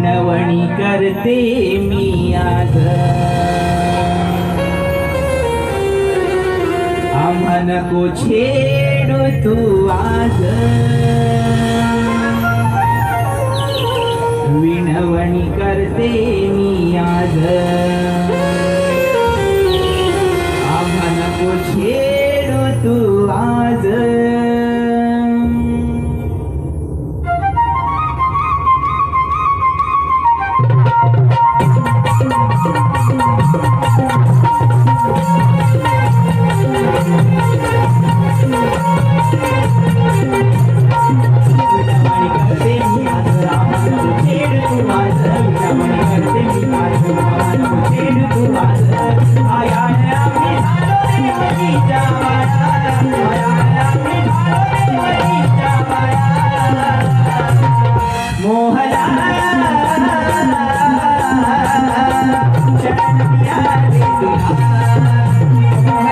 विनवणी करते मी आग आम्हा को छेड तू आग विनवणी करते मी आग आम्हा को छेडो तू आग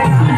Yeah.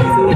Oh,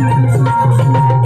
I'm gonna.